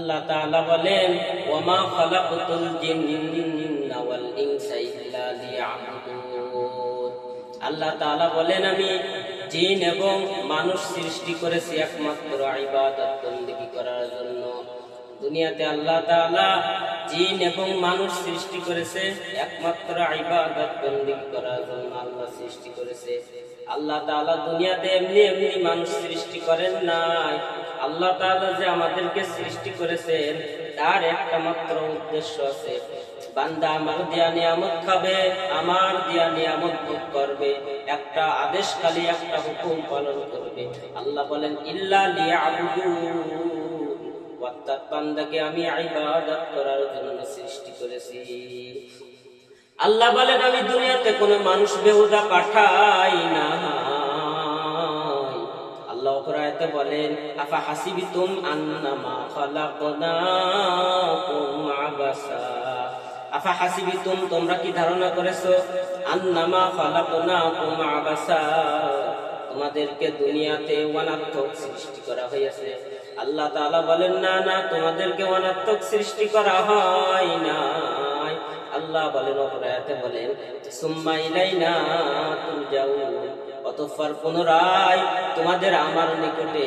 আল্লাহ তাআলা বলেন, ওয়ামা খালাকতুল জিন্না ওয়াল ইনসা ইল্লা লিয়াবুদুন। আল্লাহ তাআলা বলেন, আমি জিন এবং মানুষ সৃষ্টি করেছি একমাত্র ইবাদত বন্দেগী করার জন্য। দুনিয়াতে আল্লাহ তাআলা জিন এবং মানুষ সৃষ্টি করেছে একমাত্র ইবাদত বন্দেগী করার জন্য আল্লাহ সৃষ্টি করেছে। আল্লাহ তাআলা দুনিয়াতে এমনি এমনি মানুষ সৃষ্টি করেন নাই। আল্লাহ তাআলা যে আমাদেরকে সৃষ্টি করেছেন, তার একটা মাত্র উদ্দেশ্য আছে। বান্দা আমার দিয়া নিয়ামত খাবে, আমার দিয়া নিয়ামত ভোগ করবে, একটা আদেশ খালি, একটা হুকুম পালন করবে। আল্লাহ বলেন, ইল্লা লিয়াবুদুন অর্থাৎ বান্দাকে আমি ইবাদত করার জন্য সৃষ্টি করেছি। আল্লাহ বলেন, আমি দুনিয়াতে কোনো মানুষ বেহুদা পাঠাই না। বলেন, আফা আন্নামা তোমরা কি ধারণা করেছ? আন্নামা আবাসা? তোমাদেরকে দুনিয়াতে অনার্থক সৃষ্টি করা হয়েছে আল্লাহ তাআলা বলেন, না না, তোমাদেরকে অনার্থক সৃষ্টি করা হয় না আল্লাহ বলেন অপরায়তে বলেন, সুম্মা ইলাইনা তুরজাউন। অতঃপর পুনরায় তোমাদের আমার নিকটে